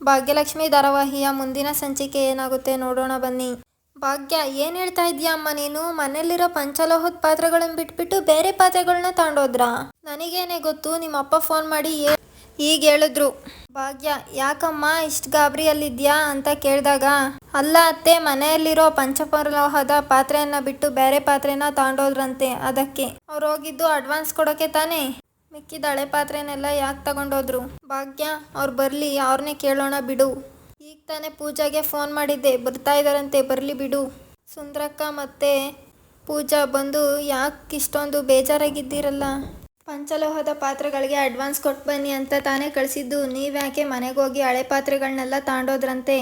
ಭಾಗ್ಯಲಕ್ಷ್ಮಿ ಧಾರಾವಾಹಿಯ ಮುಂದಿನ ಸಂಚಿಕೆ ಏನಾಗುತ್ತೆ ನೋಡೋಣ ಬನ್ನಿ. ಭಾಗ್ಯ, ಏನು ಹೇಳ್ತಾ ಇದೀಯ ಅಮ್ಮ ನೀನು? ಮನೆಯಲ್ಲಿರೋ ಪಂಚಲೋಹದ ಪಾತ್ರೆಗಳನ್ನ ಬಿಟ್ಬಿಟ್ಟು ಬೇರೆ ಪಾತ್ರೆಗಳನ್ನ ತಗೊಂಡೋದ್ರಾ ನನಗೇನೆ ಗೊತ್ತು ನಿಮ್ಮ ಅಪ್ಪ ಫೋನ್ ಮಾಡಿ ಈಗ ಹೇಳಿದ್ರು. ಭಾಗ್ಯ, ಯಾಕಮ್ಮ ಇಷ್ಟು ಗಾಬರಿಯಲ್ಲಿದ್ಯಾ ಅಂತ ಕೇಳಿದಾಗ, ಅಲ್ಲ ಅತ್ತೆ, ಮನೆಯಲ್ಲಿರೋ ಪಂಚಪರಲೋಹದ ಪಾತ್ರೆಯನ್ನ ಬಿಟ್ಟು ಬೇರೆ ಪಾತ್ರೆನ ತಗೊಂಡೋದ್ರಂತೆ ಅದಕ್ಕೆ. ಅವ್ರು ಹೋಗಿದ್ದು ಅಡ್ವಾನ್ಸ್ ಕೊಡೋಕೆ ತಾನೇ? ಮಿಕ್ಕಿದ ಹಳೆ ಪಾತ್ರೆನೆಲ್ಲ ಯಾಕೆ ತಗೊಂಡೋದ್ರು? ಭಾಗ್ಯ, ಅವ್ರು ಬರಲಿ ಅವ್ರನ್ನೇ ಕೇಳೋಣ ಬಿಡು. ಈಗ ತಾನೇ ಪೂಜಾಗೆ ಫೋನ್ ಮಾಡಿದ್ದೆ, ಬರ್ತಾ ಇದ್ದಾರಂತೆ ಬರಲಿ ಬಿಡು. ಸುಂದ್ರಕ್ಕ ಮತ್ತೆ ಪೂಜಾ ಬಂದು ಯಾಕೆ ಇಷ್ಟೊಂದು ಬೇಜಾರಾಗಿದ್ದೀರಲ್ಲ? ಪಂಚಲೋಹದ ಪಾತ್ರೆಗಳಿಗೆ ಅಡ್ವಾನ್ಸ್ ಕೊಟ್ಟು ಬನ್ನಿ ಅಂತ ತಾನೇ ಕಳಿಸಿದ್ದು. ನೀವ್ಯಾಕೆ ಮನೆಗೆ ಹೋಗಿ ಹಳೆ ಪಾತ್ರೆಗಳನ್ನೆಲ್ಲ ತಾಂಡೋದ್ರಂತೆ?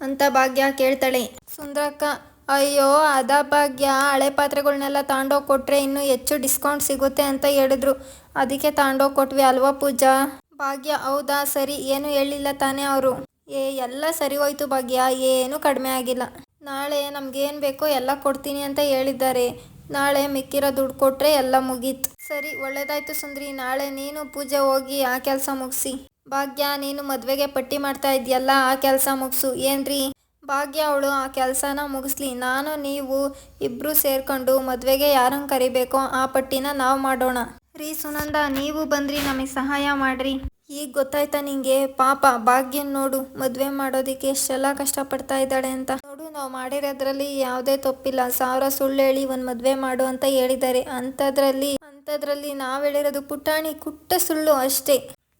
ಅಂತ ಭಾಗ್ಯ ಕೇಳ್ತಾಳೆ. ಸುಂದ್ರಕ್ಕ ಅಯ್ಯೋ, ಅದ ಭಾಗ್ಯ. ಹಳೆ ಪಾತ್ರೆಗಳನ್ನೆಲ್ಲ ತಾಂಡೋಗಿ ಕೊಟ್ರೆ ಇನ್ನೂ ಹೆಚ್ಚು ಡಿಸ್ಕೌಂಟ್ ಸಿಗುತ್ತೆ ಅಂತ ಹೇಳಿದ್ರು. ಅದಕ್ಕೆ ತಾಂಡೋಗಿ ಕೊಟ್ವಿ ಅಲ್ವಾ ಪೂಜಾ? ಭಾಗ್ಯ, ಹೌದಾ? ಸರಿ, ಏನು ಹೇಳಿಲ್ಲ ತಾನೇ ಅವರು. ಏ, ಎಲ್ಲ ಸರಿ ಹೋಯ್ತು ಭಾಗ್ಯ. ಏನು ಕಡಿಮೆ ಆಗಿಲ್ಲ. ನಾಳೆ ನಮ್ಗೇನು ಬೇಕೋ ಎಲ್ಲ ಕೊಡ್ತೀನಿ ಅಂತ ಹೇಳಿದ್ದಾರೆ. ನಾಳೆ ಮಿಕ್ಕಿರೋ ದುಡ್ಡು ಕೊಟ್ಟರೆ ಎಲ್ಲ ಮುಗೀತು. ಸರಿ, ಒಳ್ಳೇದಾಯ್ತು ಸುಂದ್ರಿ. ನಾಳೆ ನೀನು ಪೂಜೆ ಹೋಗಿ ಆ ಕೆಲಸ ಮುಗಿಸಿ. ಭಾಗ್ಯ, ನೀನು ಮದುವೆಗೆ ಪಟ್ಟಿ ಮಾಡ್ತಾ ಇದೆಯಲ್ಲ, ಆ ಕೆಲಸ ಮುಗಿಸು. ಏನ್ರಿ? ಭಾಗ್ಯ ಅವಳು ಆ ಕೆಲಸನ ಮುಗಿಸ್ಲಿ. ನಾನು, ನೀವು ಇಬ್ರು ಸೇರ್ಕೊಂಡು ಮದುವೆಗೆ ಯಾರನ್ನ ಕರಿಬೇಕೋ ಆ ಪಟ್ಟಿನ ನಾವು ಮಾಡೋಣ. ರೀ ಸುನಂದ, ನೀವು ಬಂದ್ರಿ, ನಮಗೆ ಸಹಾಯ ಮಾಡ್ರಿ. ಈಗ ಗೊತ್ತಾಯ್ತಾ ನಿಂಗೆ? ಪಾಪ, ಭಾಗ್ಯನ್ ನೋಡು, ಮದ್ವೆ ಮಾಡೋದಕ್ಕೆ ಎಷ್ಟೆಲ್ಲ ಕಷ್ಟಪಡ್ತಾ ಇದ್ದಾಳೆ ಅಂತ. ನೋಡು, ನಾವು ಮಾಡಿರೋದ್ರಲ್ಲಿ ಯಾವುದೇ ತಪ್ಪಿಲ್ಲ. ಸಾವಿರ ಸುಳ್ಳು ಹೇಳಿ ಒಂದ್ ಮದ್ವೆ ಮಾಡು ಅಂತ ಹೇಳಿದ್ದಾರೆ. ಅಂತದ್ರಲ್ಲಿ ಅಂಥದ್ರಲ್ಲಿ ನಾವು ಹೇಳಿರೋದು ಪುಟಾಣಿ ಕುಟ್ಟ ಸುಳ್ಳು ಅಷ್ಟೇ.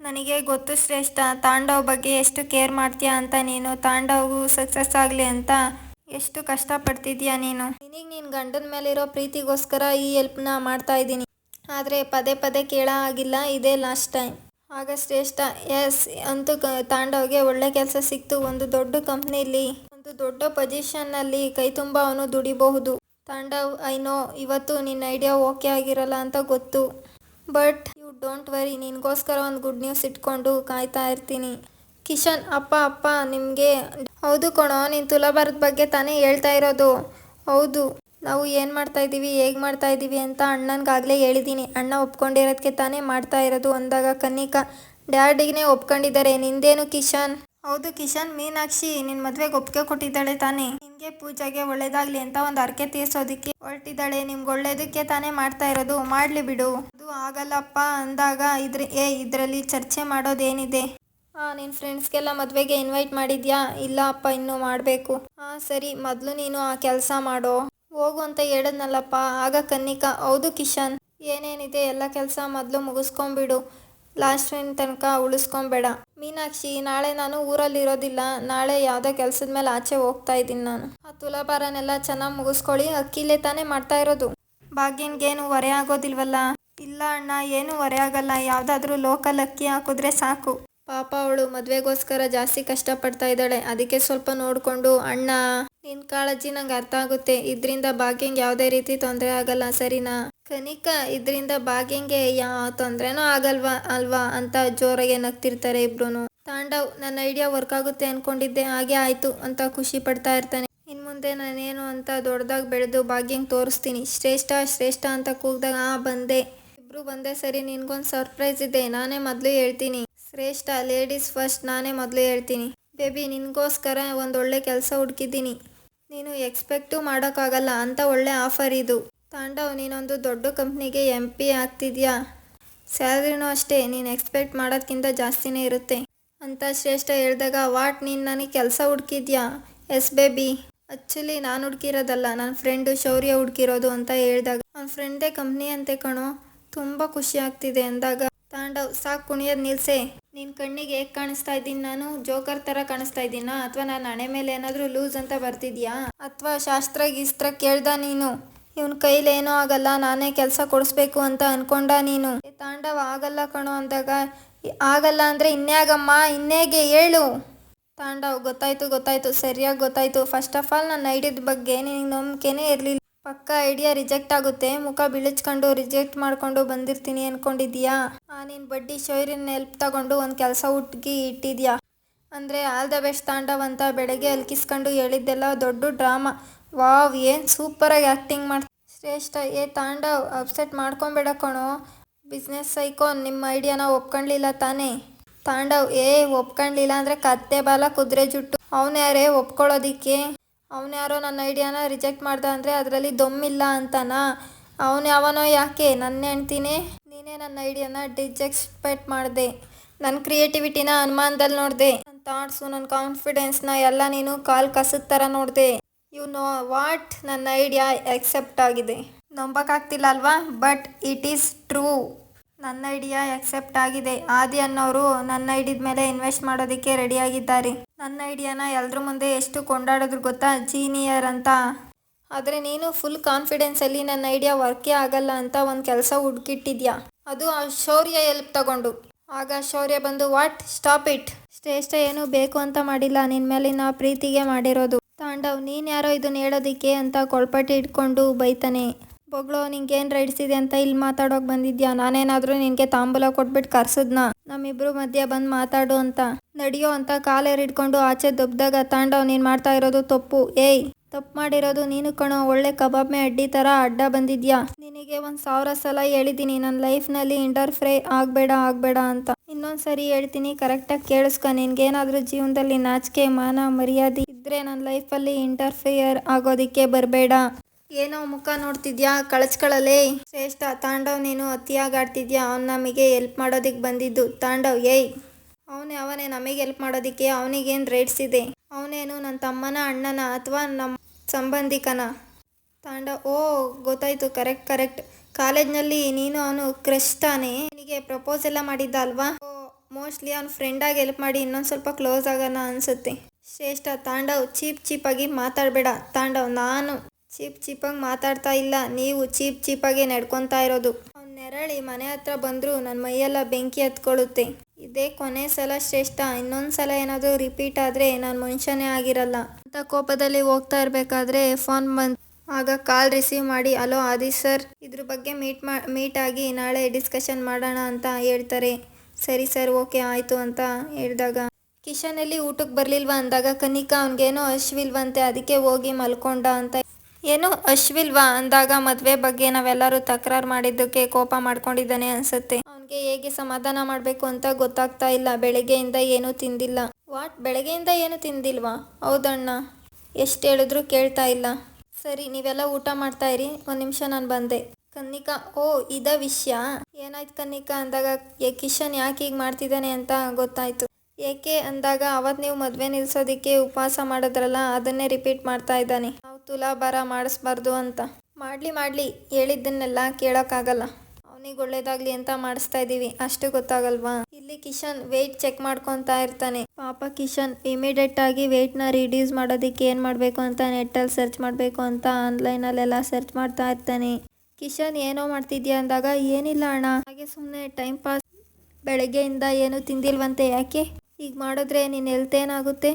ನನಗೆ ಗೊತ್ತು ಶ್ರೇಷ್ಠ, ತಾಂಡವ್ ಬಗ್ಗೆ ಎಷ್ಟು ಕೇರ್ ಮಾಡ್ತೀಯ ಅಂತ ನೀನು ತಾಂಡವ್ ಸಕ್ಸಸ್ ಆಗಲಿ ಅಂತ ಎಷ್ಟು ಕಷ್ಟಪಡ್ತಿದ್ಯಾ ನೀನು? ನಿನಗೆ ನಿನ್ನ ಗಂಡನ ಮೇಲಿರೋ ಪ್ರೀತಿಗೋಸ್ಕರ ಈ ಹೆಲ್ಪ್ನ ಮಾಡ್ತಾ ಇದ್ದೀನಿ. ಆದರೆ ಪದೇ ಪದೇ ಕೇಳ ಆಗಿಲ್ಲ, ಇದೇ ಲಾಸ್ಟ್ ಟೈಮ್ ಆಗ ಶ್ರೇಷ್ಠ ಎಸ್ ಅಂತೂ ತಾಂಡವ್ಗೆ ಒಳ್ಳೆ ಕೆಲಸ ಸಿಕ್ತು. ಒಂದು ದೊಡ್ಡ ಕಂಪ್ನಿಲಿ ಒಂದು ದೊಡ್ಡ ಪೊಸಿಷನ್ನಲ್ಲಿ ಕೈ ತುಂಬ ಅವನು ದುಡಿಬಹುದು. ತಾಂಡವ್ ಐ ನೋ ಇವತ್ತು ನಿನ್ನ ಐಡಿಯಾ ಓಕೆ ಆಗಿರಲ್ಲ ಅಂತ ಗೊತ್ತು. ಬಟ್ ಡೋಂಟ್ ವರಿ ನಿನಗೋಸ್ಕರ ಒಂದು ಗುಡ್ ನ್ಯೂಸ್ ಇಟ್ಕೊಂಡು ಕಾಯ್ತಾ ಇರ್ತೀನಿ. ಕಿಶನ್, ಅಪ್ಪ ಅಪ್ಪ, ನಿಮಗೆ ಹೌದು ಕಣೋ, ನೀನು ತುಲಾಭಾರದ ಬಗ್ಗೆ ತಾನೇ ಹೇಳ್ತಾ ಇರೋದು. ಹೌದು, ನಾವು ಏನು ಮಾಡ್ತಾ ಇದ್ದೀವಿ, ಹೇಗೆ ಮಾಡ್ತಾ ಇದ್ದೀವಿ ಅಂತ ಅಣ್ಣನಿಗಾಗಲೇ ಹೇಳಿದ್ದೀನಿ ಅಣ್ಣ ಒಪ್ಕೊಂಡಿರೋದಕ್ಕೆ ತಾನೇ ಮಾಡ್ತಾ ಇರೋದು ಅಂದಾಗ ಕನ್ನಿಕಾ ಡ್ಯಾಡಿಗೆ ಒಪ್ಕೊಂಡಿದ್ದಾರೆ, ನಿಂದೇನು ಕಿಶನ್? ಹೌದು ಕಿಶನ್, ಮೀನಾಕ್ಷಿ ನಿನ್ನ ಮದುವೆಗೆ ಒಪ್ಪಿಗೆ ಕೊಟ್ಟಿದ್ದಾಳೆ ತಾನೇ. ನಿನಗೆ ಪೂಜೆಗೆ ಒಳ್ಳೇದಾಗ್ಲಿ ಅಂತ ಒಂದು ಅರ್ಕೆ ತೀರ್ಸೋದಕ್ಕೆ ಹೊರಟಿದ್ದಾಳೆ. ನಿಮ್ಗೆ ಒಳ್ಳೇದಕ್ಕೆ ತಾನೇ ಮಾಡ್ತಾ ಇರೋದು. ಮಾಡ್ಲಿ ಬಿಡು. ಅದು ಆಗಲ್ಲಪ್ಪ ಅಂದಾಗ ಇದ್ರ, ಏ, ಇದರಲ್ಲಿ ಚರ್ಚೆ ಮಾಡೋದೇನಿದೆ? ಹಾಂ ನಿನ್ನ ಫ್ರೆಂಡ್ಸ್ಗೆಲ್ಲ ಮದುವೆಗೆ ಇನ್ವೈಟ್ ಮಾಡಿದ್ಯಾ? ಇಲ್ಲ ಅಪ್ಪ, ಇನ್ನೂ ಮಾಡಬೇಕು. ಹಾಂ ಸರಿ, ಮೊದಲು ನೀನು ಆ ಕೆಲಸ ಮಾಡೋ. ಹೋಗು ಅಂತ ಹೇಳಿದ್ನಲ್ಲಪ್ಪ. ಆಗ ಕನ್ನಿಕಾ, ಹೌದು ಕಿಶನ್? ಏನೇನಿದೆ? ಎಲ್ಲ ಕೆಲಸ ಮೊದಲು ಮುಗಿಸ್ಕೊಂಬಿಡು ಲಾಸ್ಟ್ ಟೈಮ್ ತನಕ ಉಳಿಸ್ಕೊಂಬೇಡ. ಮೀನಾಕ್ಷಿ, ನಾಳೆ ನಾನು ಊರಲ್ಲಿ ಇರೋದಿಲ್ಲ ನಾಳೆ ಯಾವುದೋ ಕೆಲಸದ ಮೇಲೆ ಆಚೆ ಹೋಗ್ತಾ ಇದ್ದೀನಿ ನಾನು. ಆ ತುಲಾಭಾರನೆಲ್ಲ ಚೆನ್ನಾಗಿ ಮುಗಿಸ್ಕೊಳ್ಳಿ. ಅಕ್ಕಿಲೇ ತಾನೇ ಮಾಡ್ತಾ ಇರೋದು. ಭಾಗ್ಯನ್ಗೇನು ಹೊರೆ ಆಗೋದಿಲ್ವಲ್ಲ? ಇಲ್ಲ ಅಣ್ಣ, ಏನು ಹೊರೆ ಆಗಲ್ಲ. ಯಾವುದಾದ್ರೂ ಲೋಕಲ್ ಅಕ್ಕಿ ಹಾಕಿದ್ರೆ ಸಾಕು. ಪಾಪ ಅವಳು ಮದುವೆಗೋಸ್ಕರ ಜಾಸ್ತಿ ಕಷ್ಟಪಡ್ತಾ ಇದ್ದಾಳೆ. ಅದಕ್ಕೆ ಸ್ವಲ್ಪ ನೋಡಿಕೊಂಡು, ಅಣ್ಣ ನಿನ್ನ ಕಾಳಜಿ ನಂಗೆ ಅರ್ಥ ಆಗುತ್ತೆ. ಇದರಿಂದ ಭಾಗ್ಯಂಗೆ ಯಾವುದೇ ರೀತಿ ತೊಂದರೆ ಆಗಲ್ಲ, ಸರಿನಾ? ಕನಿಕಾ, ಇದರಿಂದ ಭಾಗ್ಯಂಗೆ ಯಾವ ತೊಂದರೆನೂ ಆಗಲ್ವಾ, ಅಲ್ವಾ ಅಂತ ಜೋರಾಗೆ ನಗ್ತಿರ್ತಾರೆ ಇಬ್ರು ತಾಂಡವ್, ನನ್ನ ಐಡಿಯಾ ವರ್ಕ್ ಆಗುತ್ತೆ ಅನ್ಕೊಂಡಿದ್ದೆ, ಹಾಗೆ ಆಯ್ತು ಅಂತ ಖುಷಿ ಪಡ್ತಾ ಇರ್ತಾನೆ. ಇನ್ನು ಮುಂದೆ ನಾನೇನು ಅಂತ ದೊಡ್ಡದಾಗಿ ಬೆಳೆದು ಭಾಗ್ಯಂಗೆ ತೋರಿಸ್ತೀನಿ. ಶ್ರೇಷ್ಠ ಶ್ರೇಷ್ಠ ಅಂತ ಕೂಗ್ದಾಗ, ಆ, ಬಂದೆ. ಇಬ್ರು ಬಂದೆ ಸರಿ, ನಿನ್ಗೊಂದು ಸರ್ಪ್ರೈಸ್ ಇದೆ, ನಾನೇ ಮೊದಲು ಹೇಳ್ತೀನಿ. ಶ್ರೇಷ್ಠ, ಲೇಡೀಸ್ ಫಸ್ಟ್, ನಾನೇ ಮೊದಲು ಹೇಳ್ತೀನಿ. ಬೇಬಿ, ನಿನಗೋಸ್ಕರ ಒಂದೊಳ್ಳೆ ಕೆಲಸ ಹುಡುಕಿದ್ದೀನಿ. ನೀನು ಎಕ್ಸ್ಪೆಕ್ಟು ಮಾಡೋಕ್ಕಾಗಲ್ಲ, ಅಂತ ಒಳ್ಳೆ ಆಫರ್ ಇದು. ತಾಂಡವ್, ನೀನೊಂದು ದೊಡ್ಡ ಕಂಪ್ನಿಗೆ ಎಂ ಪಿ ಆಗ್ತಿದ್ಯಾ? ಸ್ಯಾಲ್ರಿನೂ ಅಷ್ಟೇ, ನೀನು ಎಕ್ಸ್ಪೆಕ್ಟ್ ಮಾಡೋದ್ಕಿಂತ ಜಾಸ್ತಿನೇ ಇರುತ್ತೆ. ಅಂತ ಶ್ರೇಷ್ಠ ಹೇಳಿದಾಗ, ವಾಟ್, ನೀನು ನನಗೆ ಕೆಲಸ ಹುಡುಕಿದ್ಯಾ? S, baby. ಆ್ಯಕ್ಚುಲಿ ನಾನು ಹುಡುಕಿರೋದಲ್ಲ ನನ್ನ ಫ್ರೆಂಡು ಶೌರ್ಯ ಹುಡುಕಿರೋದು ಅಂತ ಹೇಳಿದಾಗ. ನನ್ನ ಫ್ರೆಂಡೇ ಕಂಪ್ನಿ ಅಂತೆ ಕಣೋ. ತುಂಬ ಖುಷಿ ಆಗ್ತಿದೆ ಅಂದಾಗ, ತಾಂಡವ್, ಸಾಕು ಕುಣಿಯೋದು ನಿಲ್ಸೆ. ನಿನ್ನ ಕಣ್ಣಿಗೆ ಹೇಗೆ ಕಾಣಿಸ್ತಾ ಇದ್ದೀನಿ ನಾನು? ಜೋಕರ್ ಥರ ಕಾಣಿಸ್ತಾ ಇದ್ದೀನಾ? ಅಥವಾ ನಾನು ಹಣೆ ಮೇಲೆ ಏನಾದರೂ ಲೂಸ್ ಅಂತ ಬರ್ತಿದ್ಯಾ? ಅಥವಾ ಶಾಸ್ತ್ರ, ಗೀಸ್ತ್ರ ಕೇಳ್ದ ನೀನು? ಇವನ ಕೈಲಿ ಏನೂ ಆಗಲ್ಲ, ನಾನೇ ಕೆಲಸ ಕೊಡಿಸ್ಬೇಕು ಅಂತ ಅನ್ಕೊಂಡ ನೀನು. ತಾಂಡವ, ಆಗಲ್ಲ ಕಣೋ ಅಂದಾಗ "ಇ- ಆಗಲ್ಲ ಅಂದರೆ ಇನ್ಯಾಗಮ್ಮ, ಇನ್ನೇಗೆ ಹೇಳು ತಾಂಡವ್, ಗೊತ್ತಾಯ್ತು ಗೊತ್ತಾಯ್ತು, ಸರಿಯಾಗಿ ಗೊತ್ತಾಯ್ತು. ಫಸ್ಟ್ ಆಫ್ ಆಲ್ ನನ್ನ ಐಡಿಯಾದ ಬಗ್ಗೆ ನಿನಗೆ ನಂಬಿಕೆನೇ ಇರಲಿಲ್ಲ. ಪಕ್ಕ ಐಡಿಯಾ ರಿಜೆಕ್ಟ್ ಆಗುತ್ತೆ. ಮುಖ ಬಿಳಿಚ್ಕೊಂಡು ರಿಜೆಕ್ಟ್ ಮಾಡಿಕೊಂಡು ಬಂದಿರ್ತೀನಿ ಅನ್ಕೊಂಡಿದ್ಯಾ ಆ, ನೀನು ಬಡ್ಡಿ ಶೌರ್ಯನ ಹೆಲ್ಪ್ ತಗೊಂಡು ಒಂದು ಕೆಲಸ ಹುಟ್ಗಿ ಇಟ್ಟಿದ್ಯಾ? ಅಂದರೆ ಆಲ್ ದ ಬೆಸ್ಟ್ ತಾಂಡವ್ ಅಂತ ಬೆಳಗ್ಗೆ ಅಲ್ಕಿಸ್ಕೊಂಡು ಹೇಳಿದ್ದೆಲ್ಲ ದೊಡ್ಡ ಡ್ರಾಮಾ ವಾವ್, ಏನು ಸೂಪರಾಗಿ ಆ್ಯಕ್ಟಿಂಗ್ ಮಾಡ್ತಾ ಶ್ರೇಷ್ಠ, ಏ ತಾಂಡವ್ ಅಪ್ಸೆಟ್ ಮಾಡ್ಕೊಂಬೇಡ ಕಣೋ. ಬಿಸ್ನೆಸ್ ಸೈಕೋನ್ ನಿಮ್ಮ ಐಡಿಯಾನ ಒಪ್ಕೊಂಡ್ಲಿಲ್ಲ ತಾನೇ. ತಾಂಡವ್, ಏ ಒಪ್ಕೊಂಡ್ಲಿಲ್ಲ ಅಂದ್ರೆ ಕತ್ತೆ ಬಾಲ ಕುದುರೆ ಜುಟ್ಟು. ಅವನ್ಯಾರೇ ಒಪ್ಕೊಳ್ಳೋದಿಕ್ಕೆ? ಅವನ್ಯಾರೋ ನನ್ನ ಐಡಿಯಾನ ರಿಜೆಕ್ಟ್ ಮಾಡ್ದ ಅಂದರೆ ಅದರಲ್ಲಿ ದೊಮ್ಮಿಲ್ಲ ಅಂತಾನ? ಅವನು ಯಾವನೋ ಯಾಕೆ? ನನ್ನ ಹೆಣ್ತಿನೇ? ನೀನೇ ನನ್ನ ಐಡಿಯಾನ ಡಿಜೆಕ್ಸ್ಪೆಕ್ಟ್ ಮಾಡಿದೆ. ನನ್ನ ಕ್ರಿಯೇಟಿವಿಟಿನ ಅನುಮಾನದಲ್ಲಿ ನೋಡಿದೆ. ನನ್ನ ಥಾಟ್ಸು ನನ್ನ ಕಾನ್ಫಿಡೆನ್ಸ್ನ ಎಲ್ಲ ನೀನು ಕಾಲು ಕಸದ ಥರ ನೋಡಿದೆ. ಯು ನೋ ವಾಟ್ ನನ್ನ ಐಡಿಯಾ ಎಕ್ಸೆಪ್ಟ್ ಆಗಿದೆ. ನಂಬಕ್ಕಾಗ್ತಿಲ್ಲ ಅಲ್ವಾ ಬಟ್ ಇಟ್ ಈಸ್ ಟ್ರೂ ನನ್ನ ಐಡಿಯಾ ಎಕ್ಸೆಪ್ಟ್ ಆಗಿದೆ. ಆದಿ ಅನ್ನೋರು ನನ್ನ ಐಡಿದ ಮೇಲೆ ಇನ್ವೆಸ್ಟ್ ಮಾಡೋದಕ್ಕೆ ರೆಡಿಯಾಗಿದ್ದಾರೆ ನನ್ನ ಐಡಿಯಾನ ಎಲ್ಲರ ಮುಂದೆ ಎಷ್ಟು ಕೊಂಡಾಡಿದ್ರು ಗೊತ್ತಾ? ಜೀನಿಯರ್ ಅಂತ. ಆದರೆ ನೀನು ಫುಲ್ ಕಾನ್ಫಿಡೆನ್ಸಲ್ಲಿ ನನ್ನ ಐಡಿಯಾ ವರ್ಕೇ ಆಗಲ್ಲ ಅಂತ ಒಂದು ಕೆಲಸ ಹುಡುಕಿಟ್ಟಿದ್ಯಾ? ಅದು ಆ ಶೌರ್ಯ ಎಲ್ಪ್ ತಗೊಂಡು. ಆಗ ಶೌರ್ಯ ಬಂದು ವಾಟ್ ಸ್ಟಾಪ್ ಇಟ್ ಶ್ರೇಷ್ಠ ಏನು ಬೇಕು ಅಂತ ಮಾಡಿಲ್ಲ. ನಿನ್ನ ಮೇಲಿನ ಪ್ರೀತಿಗೆ ಮಾಡಿರೋದು. ತಾಂಡವ್, ನೀನು ಯಾರೋ ಇದನ್ನ ಹೇಳೋದಿಕ್ಕೆ ಅಂತ ಕೊಳ್ಪಟ್ಟಿ ಇಟ್ಕೊಂಡು ಬೈತಾನೆ. ಬೊಗ್ಳೋ, ನಿಂಗೇನು ರೈಡ್ಸ್ ಇದೆ ಅಂತ ಇಲ್ಲಿ ಮಾತಾಡೋಕೆ ಬಂದಿದ್ಯಾ? ನಾನೇನಾದರೂ ನಿನಗೆ ತಾಂಬೂಲ ಕೊಟ್ಬಿಟ್ಟು ಕರ್ಸದ್ನ? ನಮ್ಮಿಬ್ರು ಮಧ್ಯ ಬಂದು ಮಾತಾಡು ಅಂತ. ನಡಿಯೋ ಅಂತ ಕಾಲೇರಿಡ್ಕೊಂಡು ಆಚೆ ದೊಬ್ದಾಗ, ತಾಂಡವ್, ನೀನು ಮಾಡ್ತಾ ಇರೋದು ತಪ್ಪು. ಏಯ್, ತಪ್ಪು ಮಾಡಿರೋದು ನೀನು ಕಣೋ. ಒಳ್ಳೆ ಕಬಾಬ್ ಮೇ ಅಡ್ಡಿ ಥರ ಅಡ್ಡ ಬಂದಿದ್ಯಾ? ನಿನಗೆ ಒಂದು ಸಾವಿರ ಸಲ ಹೇಳಿದ್ದೀನಿ ನನ್ನ ಲೈಫ್ನಲ್ಲಿ ಇಂಟರ್ಫ್ರೈ ಆಗಬೇಡ ಆಗಬೇಡ ಅಂತ. ಇನ್ನೊಂದು ಸರಿ ಹೇಳ್ತೀನಿ, ಕರೆಕ್ಟಾಗಿ ಕೇಳಿಸ್ಕೊ. ನಿನಗೇನಾದರೂ ಜೀವನದಲ್ಲಿ ನಾಚಿಕೆ, ಮಾನ, ಮರ್ಯಾದೆ ಇದ್ದರೆ ನನ್ನ ಲೈಫಲ್ಲಿ ಇಂಟರ್ಫಿಯರ್ ಆಗೋದಿಕ್ಕೆ ಬರಬೇಡ. ಏನೋ ಮುಖ ನೋಡ್ತಿದ್ಯಾ? ಕಳಚ್ಕೊಳ್ಳಲೇ. ಶ್ರೇಷ್ಠ, ತಾಂಡವ್ ನೀನು ಅತಿಯಾಗಿ ಆಡ್ತಿದ್ಯಾ ಅವ್ನು ನಮಗೆ ಎಲ್ಪ್ ಮಾಡೋದಿಕ್ಕೆ ಬಂದಿದ್ದು. ತಾಂಡವ್, ಏಯ್. ಅವನೇ ಅವನೇ ನಮಗೆ ಹೆಲ್ಪ್ ಮಾಡೋದಿಕ್ಕೆ ಅವನಿಗೇನು ರೇಟ್ಸ್ ಇದೆ? ಅವನೇನು ನನ್ನ ತಮ್ಮನ, ಅಣ್ಣನ ಅಥವಾ ನಮ್ಮ ಸಂಬಂಧಿಕನ? ತಾಂಡ ಓ, ಗೊತ್ತಾಯ್ತು. ಕರೆಕ್ಟ್ ಕರೆಕ್ಟ್ ಕಾಲೇಜ್ನಲ್ಲಿ ನೀನು ಅವನು ಕ್ರಶ್ ತಾನೆ? ನಿನಗೆ ಪ್ರಪೋಸ್ ಎಲ್ಲ ಮಾಡಿದ್ದ ಅಲ್ವಾ? ಮೋಸ್ಟ್ಲಿ ಅವ್ನ ಫ್ರೆಂಡಾಗಿ ಹೆಲ್ಪ್ ಮಾಡಿ ಇನ್ನೊಂದು ಸ್ವಲ್ಪ ಕ್ಲೋಸ್ ಆಗೋಣ ಅನ್ಸುತ್ತೆ. ಶ್ರೇಷ್ಠ ತಾಂಡವ್ ಚೀಪ್ ಚೀಪಾಗಿ ಮಾತಾಡಬೇಡ. ತಾಂಡವ್, ನಾನು ಚೀಪ್ ಚೀಪಾಗಿ ಮಾತಾಡ್ತಾ ಇಲ್ಲ. ನೀವು ಚೀಪ್ ಚೀಪಾಗಿ ನಡ್ಕೊತಾ ಇರೋದು. ಅವ್ನು ನೆರಳಿ ಮನೆ ಹತ್ರ ಬಂದರೂ ನನ್ನ ಮೈಯೆಲ್ಲ ಬೆಂಕಿ ಹತ್ಕೊಳ್ಳುತ್ತೆ. ಇದೇ ಕೊನೆ ಸಲ ಶ್ರೇಷ್ಠ. ಇನ್ನೊಂದು ಸಲ ಏನಾದರೂ ರಿಪೀಟ್ ಆದರೆ ನಾನು ಮನುಷ್ಯನೇ ಆಗಿರಲ್ಲ. ಅಂತ ಕೋಪದಲ್ಲಿ ಹೋಗ್ತಾ ಇರಬೇಕಾದ್ರೆ ಫೋನ್ ಬಂದು ಆಗ ಕಾಲ್ ರಿಸೀವ್ ಮಾಡಿ, ಅಲೋ ಆದಿ ಸರ್ ಇದ್ರ ಬಗ್ಗೆ ಮೀಟ್ ಮಾ ಮೀಟ್ ಆಗಿ ನಾಳೆ ಡಿಸ್ಕಷನ್ ಮಾಡೋಣ ಅಂತ ಹೇಳ್ತಾರೆ. ಸರಿ ಸರ್ ಓಕೆ ಆಯಿತು ಅಂತ ಹೇಳಿದಾಗ ಕಿಶನ್ ಅಲ್ಲಿ ಊಟಕ್ಕೆ ಬರ್ಲಿಲ್ವ ಅಂದಾಗ ಕನಿಕಾ ಅವನಿಗೇನೋ ಅಶ್ವಿಲ್ವಂತೆ ಅದಕ್ಕೆ ಹೋಗಿ ಮಲ್ಕೊಂಡ ಅಂತ. ಏನೋ ಅಶ್ವಿಲ್ವಾ ಅಂದಾಗ ಮದ್ವೆ ಬಗ್ಗೆ ನಾವೆಲ್ಲರೂ ತಕರಾರು ಮಾಡಿದ್ದಕ್ಕೆ ಕೋಪ ಮಾಡ್ಕೊಂಡಿದ್ದಾನೆ ಅನ್ಸುತ್ತೆ. ಅವನಿಗೆ ಹೇಗೆ ಸಮಾಧಾನ ಮಾಡಬೇಕು ಅಂತ ಗೊತ್ತಾಗ್ತಾ ಇಲ್ಲ. ಬೆಳಗ್ಗೆಯಿಂದ ಏನೂ ತಿಂದಿಲ್ಲ. ವಾಟ್? ಬೆಳಗ್ಗೆಯಿಂದ ಏನು ತಿಂದಿಲ್ವಾ? ಹೌದಣ್ಣ. ಎಷ್ಟು ಹೇಳಿದ್ರು ಕೇಳ್ತಾ ಇಲ್ಲ. ಸರಿ, ನೀವೆಲ್ಲ ಊಟ ಮಾಡ್ತಾ ಇರಿ. ಒಂದು ನಿಮಿಷ ನಾನು ಬಂದೆ. ಕನ್ನಿಕಾ ಓ, ಇದ ವಿಷಯ? ಏನಾಯ್ತು ಕನ್ನಿಕಾ ಅಂದಾಗ ಕಿಶನ್ ಯಾಕೆ ಹೀಗೆ ಮಾಡ್ತಿದ್ದಾನೆ ಅಂತ ಗೊತ್ತಾಯ್ತು. ಏಕೆ ಅಂದಾಗ ಅವತ್ ನೀವು ಮದ್ವೆ ನಿಲ್ಸೋದಿಕ್ಕೆ ಉಪವಾಸ ಮಾಡಿದ್ರಲ್ಲ, ಅದನ್ನೇ ರಿಪೀಟ್ ಮಾಡ್ತಾ ಇದ್ದಾನೆ. ನಾವು ತುಲಾಭಾರ ಮಾಡಿಸ್ಬಾರ್ದು ಅಂತ. ಮಾಡಲಿ ಮಾಡಲಿ, ಹೇಳಿದ್ದನ್ನೆಲ್ಲ ಕೇಳೋಕ್ಕಾಗಲ್ಲ. ಅವನಿಗೆ ಒಳ್ಳೇದಾಗ್ಲಿ ಅಂತ ಮಾಡಿಸ್ತಾ ಇದ್ದೀವಿ. ಅಷ್ಟು ಗೊತ್ತಾಗಲ್ವಾ? ಇಲ್ಲಿ ಕಿಶನ್ ವೆಯ್ಟ್ ಚೆಕ್ ಮಾಡ್ಕೊತಾ ಇರ್ತಾನೆ. ಪಾಪ ಕಿಶನ್ ಇಮಿಡಿಯೇಟ್ ಆಗಿ ವೆಯ್ಟ್ನ ರಿಡ್ಯೂಸ್ ಮಾಡೋದಕ್ಕೆ ಏನು ಮಾಡಬೇಕು ಅಂತ ನೆಟ್ಟಲ್ಲಿ ಸರ್ಚ್ ಮಾಡಬೇಕು ಅಂತ ಆನ್ಲೈನಲ್ಲೆಲ್ಲ ಸರ್ಚ್ ಮಾಡ್ತಾ ಇರ್ತಾನೆ. ಕಿಶನ್ ಏನೋ ಮಾಡ್ತಿದ್ಯಾ ಅಂದಾಗ, ಏನಿಲ್ಲ ಅಣ್ಣ. ಹಾಗೆ ಸುಮ್ಮನೆ ಟೈಮ್ ಪಾಸ್ ಬೆಳಗ್ಗೆಯಿಂದ ಏನು ತಿಂದಿಲ್ವಂತೆ, ಯಾಕೆ? ಈಗ ಮಾಡಿದ್ರೆ ನಿನ್ನ ಏನಾಗುತ್ತೆ?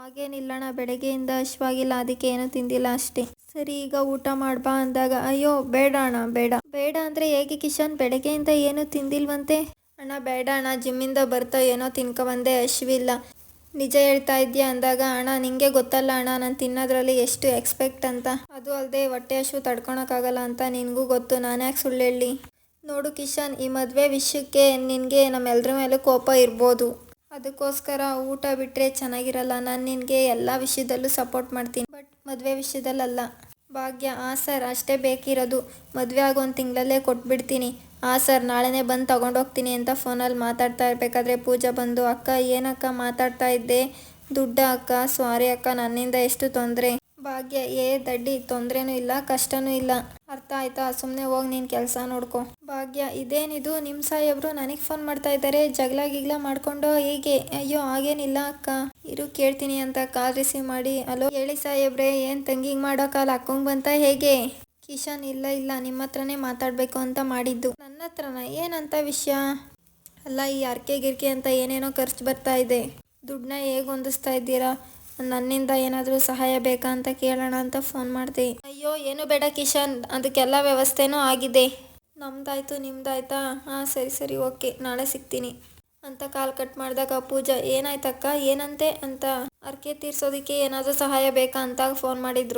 ಹಾಗೇನಿಲ್ಲಣ್ಣ ಬೆಳಗ್ಗೆಯಿಂದ ಹಶ್ವಾಗಿಲ್ಲ ಅದಕ್ಕೆ ಏನೂ ತಿಂದಿಲ್ಲ ಅಷ್ಟೇ. ಸರಿ, ಈಗ ಊಟ ಮಾಡ್ಬಾ ಅಂದಾಗ, ಅಯ್ಯೋ, ಬೇಡ ಅಣ್ಣ, ಬೇಡ. ಬೇಡ ಅಂದರೆ ಹೇಗೆ ಕಿಶನ್ ಬೆಳಗ್ಗೆಯಿಂದ ಏನೂ ತಿಂದಿಲ್ವಂತೆ? ಅಣ್ಣ, ಬೇಡ ಅಣ್ಣ, ಜಿಮ್ಮಿಂದ ಬರ್ತಾ ಏನೋ ತಿನ್ಕೊ ಬಂದೆ ಹಶ್ವಿಲ್ಲ ನಿಜ ಹೇಳ್ತಾ ಇದ್ಯಾ ಅಂದಾಗ, ಅಣ್ಣ, ನಿಂಗೆ ಗೊತ್ತಲ್ಲ ಅಣ್ಣ, ನಾನು ತಿನ್ನೋದ್ರಲ್ಲಿ ಎಷ್ಟು ಎಕ್ಸ್ಪೆಕ್ಟ್ ಅಂತ. ಅದು ಅಲ್ಲದೆ ಹೊಟ್ಟೆ ಹಶು ತಡ್ಕೊಳಕ್ಕಾಗಲ್ಲ ಅಂತ ನಿನಗೂ ಗೊತ್ತು, ನಾನು ಯಾಕೆ ಸುಳ್ಳು ಹೇಳಿ ನೋಡು ಕಿಶನ್, ಈ ಮದುವೆ ವಿಷಯಕ್ಕೆ ನಿನಗೆ ನಮ್ಮೆಲ್ಲರ ಮೇಲೂ ಕೋಪ ಇರ್ಬೋದು. ಅದಕ್ಕೋಸ್ಕರ ಊಟ ಬಿಟ್ಟರೆ ಚೆನ್ನಾಗಿರಲ್ಲ. ನಾನು ನಿನಗೆ ಎಲ್ಲ ವಿಷಯದಲ್ಲೂ ಸಪೋರ್ಟ್ ಮಾಡ್ತೀನಿ. ಬಟ್ ಮದುವೆ ವಿಷಯದಲ್ಲಲ್ಲ. ಭಾಗ್ಯ ಹಾಂ ಸರ್ ಅಷ್ಟೇ ಬೇಕಿರೋದು. ಮದುವೆ ಆಗೋ ಒಂದು ತಿಂಗಳಲ್ಲೇ ಕೊಟ್ಬಿಡ್ತೀನಿ. ಹಾಂ ಸರ್ ನಾಳೆನೇ ಬಂದು ತೊಗೊಂಡೋಗ್ತೀನಿ ಅಂತ ಫೋನಲ್ಲಿ ಮಾತಾಡ್ತಾ ಇರಬೇಕಾದ್ರೆ ಪೂಜಾ ಬಂದು, ಅಕ್ಕ, ಏನಕ್ಕ ಮಾತಾಡ್ತಾ ಇದ್ದೆ? ದುಡ್ಡ ಅಕ್ಕ ಸ್ವಾರಿ ಅಕ್ಕ, ನನ್ನಿಂದ ಎಷ್ಟು ತೊಂದರೆ? ಭಾಗ್ಯ, ಏ ದಡ್ಡಿ, ತೊಂದ್ರೇನೂ ಇಲ್ಲ, ಕಷ್ಟನೂ ಇಲ್ಲ. ಅರ್ಥ ಆಯ್ತಾ? ಸುಮ್ಮನೆ ಹೋಗಿ ನೀನು ಕೆಲಸ ನೋಡ್ಕೊ. ಭಾಗ್ಯ, ಇದೇನಿದು? ನಿಮ್ಮ ಸಾಹೇಬ್ರು ನನಗೆ ಫೋನ್ ಮಾಡ್ತಾ ಇದ್ದಾರೆ ಜಗಳ ಗಿಗ್ಲ ಮಾಡ್ಕೊಂಡು ಹೀಗೆ? ಅಯ್ಯೋ, ಹಾಗೇನಿಲ್ಲ ಅಕ್ಕ. ಇರು, ಕೇಳ್ತೀನಿ ಅಂತ ಕಾಲ್ ರಿಸೀವ್ ಮಾಡಿ. ಅಲೋ ಹೇಳಿ ಸಾಹೇಬ್ರೆ ಏನು ತಂಗಿಗೆ ಮಾಡೋ ಕಾಲ್ ಹಾಕೊಂಡ್ ಬಂತ ಹೇಗೆ? ಕಿಶನ್, ಇಲ್ಲ ಇಲ್ಲ ನಿಮ್ಮ ಹತ್ರನೇ ಮಾತಾಡಬೇಕು ಅಂತ ಮಾಡಿದ್ದು. ನನ್ನ ಹತ್ರನ ಏನಂತ ವಿಷಯ? ಅಲ್ಲ, ಈ ಅರ್ಕೆ ಗಿರ್ಕೆ ಅಂತ ಏನೇನೋ ಖರ್ಚು ಬರ್ತಾ ಇದೆ. ದುಡ್ಡನ್ನ ಹೇಗೆ ಹೊಂದಿಸ್ತಾ ಇದ್ದೀರಾ? ನನ್ನಿಂದ ಏನಾದರೂ ಸಹಾಯ ಬೇಕಾ ಅಂತ ಕೇಳೋಣ ಅಂತ ಫೋನ್ ಮಾಡಿದೆ. ಅಯ್ಯೋ, ಏನು ಬೇಡ ಕಿಶನ್, ಅದಕ್ಕೆಲ್ಲ ವ್ಯವಸ್ಥೆನೂ ಆಗಿದೆ. ನಮ್ದಾಯ್ತು, ನಿಮ್ದಾಯ್ತಾ? ಹಾಂ, ಸರಿ ಸರಿ, ಓಕೆ, ನಾಳೆ ಸಿಗ್ತೀನಿ. ಅಂತ ಕಾಲ್ ಕಟ್ ಮಾಡಿದಾಗ, ಪೂಜಾ, ಏನಾಯ್ತಕ್ಕ, ಏನಂತೆ ಅಂತ ಅರ್ಕೆ ತೀರ್ಸೋದಕ್ಕೆ ಏನಾದರೂ ಸಹಾಯ ಬೇಕಾ ಅಂತ ಫೋನ್ ಮಾಡಿದ್ರು.